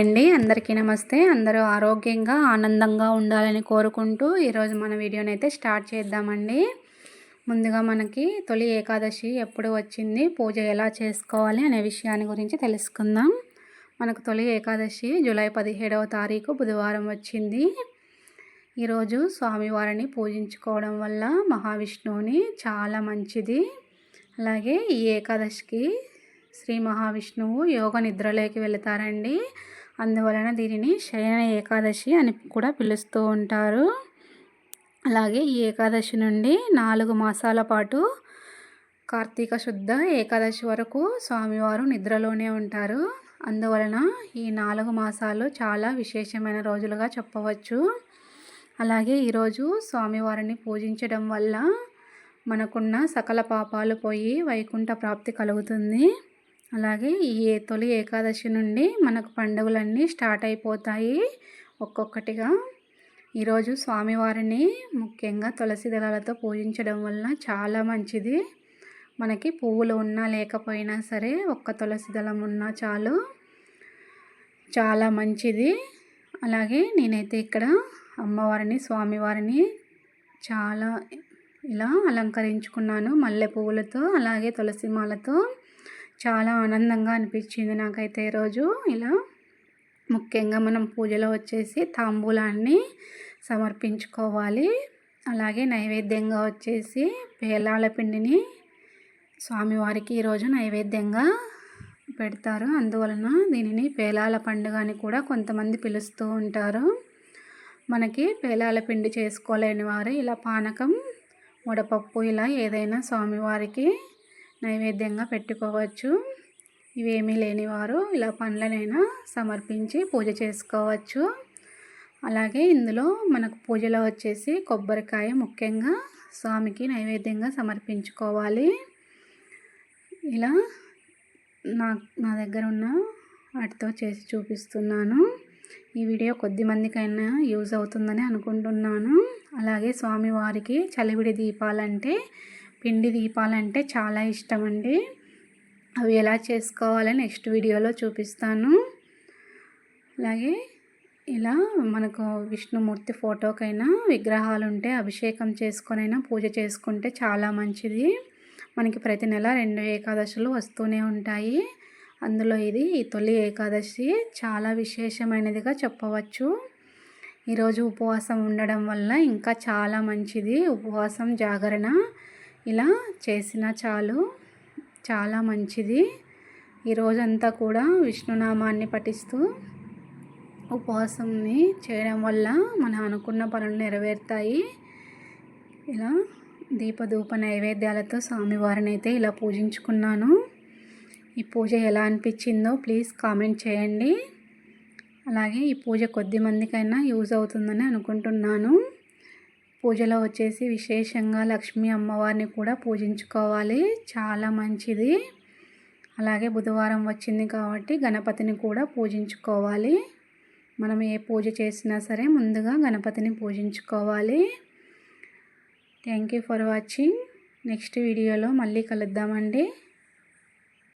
అండి. అందరికీ నమస్తే. అందరూ ఆరోగ్యంగా ఆనందంగా ఉండాలని కోరుకుంటూ ఈరోజు మన వీడియోని అయితే స్టార్ట్ చేద్దామండి. ముందుగా మనకి తొలి ఏకాదశి ఎప్పుడు వచ్చింది పూజ ఎలా చేసుకోవాలి అనే విషయాన్ని గురించి తెలుసుకుందాం. మనకు తొలి ఏకాదశి జూలై పదిహేడవ తారీఖు బుధవారం వచ్చింది. ఈరోజు స్వామివారిని పూజించుకోవడం వల్ల మహావిష్ణువుని చాలా మంచిది. అలాగే ఈ ఏకాదశికి శ్రీ మహావిష్ణువు యోగ నిద్రలోకి వెళతారండి. అందువలన దీనిని శయన ఏకాదశి అని కూడా పిలుస్తూ ఉంటారు. అలాగే ఈ ఏకాదశి నుండి నాలుగు మాసాల పాటు కార్తీక శుద్ధ ఏకాదశి వరకు స్వామివారు నిద్రలోనే ఉంటారు. అందువలన ఈ నాలుగు మాసాలు చాలా విశేషమైన రోజులుగా చెప్పవచ్చు. అలాగే ఈరోజు స్వామివారిని పూజించడం వల్ల మనకున్న సకల పాపాలు పోయి వైకుంఠ ప్రాప్తి కలుగుతుంది. అలాగే ఈ తొలి ఏకాదశి నుండి మనకు పండుగలన్నీ స్టార్ట్ అయిపోతాయి ఒక్కొక్కటిగా. ఈరోజు స్వామివారిని ముఖ్యంగా తులసి దళాలతో పూజించడం వలన చాలా మంచిది. మనకి పువ్వులు ఉన్నా లేకపోయినా సరే ఒక్క తులసి దళం ఉన్నా చాలు. చాలా మంచిది. అలాగే నేనైతే ఇక్కడ అమ్మవారిని స్వామివారిని చాలా ఇలా అలంకరించుకున్నాను. మల్లె పువ్వులతో అలాగే తులసి మాలతో. చాలా ఆనందంగా అనిపించింది నాకైతే ఈరోజు ఇలా ముఖ్యంగా మనం పూజలో వచ్చేసి తాంబూలాన్ని సమర్పించుకోవాలి. అలాగే నైవేద్యంగా వచ్చేసి పేలాల పిండిని స్వామివారికి ఈరోజు నైవేద్యంగా పెడతారు. అందువలన దీనిని పేలాల పండుగ అని కూడా కొంతమంది పిలుస్తూ ఉంటారు. మనకి పేలాల పిండి చేసుకోలేని వారు ఇలా పానకం వడపప్పు ఇలా ఏదైనా స్వామివారికి నైవేద్యంగా పెట్టుకోవచ్చు. ఇవేమీ లేనివారు ఇలా పండ్లనైనా సమర్పించి పూజ చేసుకోవచ్చు. అలాగే ఇందులో మనకు పూజలో వచ్చేసి కొబ్బరికాయ ముఖ్యంగా స్వామికి నైవేద్యంగా సమర్పించుకోవాలి. ఇలా నా నా దగ్గర ఉన్న వాటితో చేసి చూపిస్తున్నాను. ఈ వీడియో కొద్ది మందికైనా యూజ్ అవుతుందని అనుకుంటున్నాను. అలాగే స్వామివారికి చలివిడి దీపాలంటే పిండి దీపాలంటే చాలా ఇష్టం అండి అవి ఎలా చేసుకోవాలో నెక్స్ట్ వీడియోలో చూపిస్తాను. అలాగే ఇలా మనకు విష్ణుమూర్తి ఫోటోకైనా విగ్రహాలు ఉంటే అభిషేకం చేసుకొనైనా పూజ చేసుకుంటే చాలా మంచిది. మనకి ప్రతి నెల రెండు ఏకాదశులు వస్తూనే ఉంటాయి. అందులో ఇది ఈ తొలి ఏకాదశి. చాలా విశేషమైనదిగా చెప్పవచ్చు. ఈరోజు ఉపవాసం ఉండడం వల్ల ఇంకా చాలా మంచిది. ఉపవాసం జాగరణ. ఇలా చేసిన చాలు. చాలా మంచిది. ఈ రోజంతా కూడా విష్ణునామాన్ని పఠిస్తూ ఉపవాసంని చేయడం వల్ల మన అనుకున్న పనులు నెరవేరుతాయి. ఇలా దీపధూప నైవేద్యాలతో స్వామివారిని అయితే ఇలా పూజించుకున్నాను. ఈ పూజ ఎలా అనిపించిందో ప్లీజ్ కామెంట్ చేయండి. అలాగే ఈ పూజ కొద్ది మందికైనా యూజ్ అవుతుందని అనుకుంటున్నాను. పూజలో వచ్చేసి విశేషంగా లక్ష్మీ అమ్మవారిని కూడా పూజించుకోవాలి. చాలా మంచిది. అలాగే బుధవారం వచ్చింది కాబట్టి గణపతిని కూడా పూజించుకోవాలి. మనం ఏ పూజ చేసినా సరే ముందుగా గణపతిని పూజించుకోవాలి. Thank you for watching next వీడియోలో మళ్ళీ కలుద్దామండి.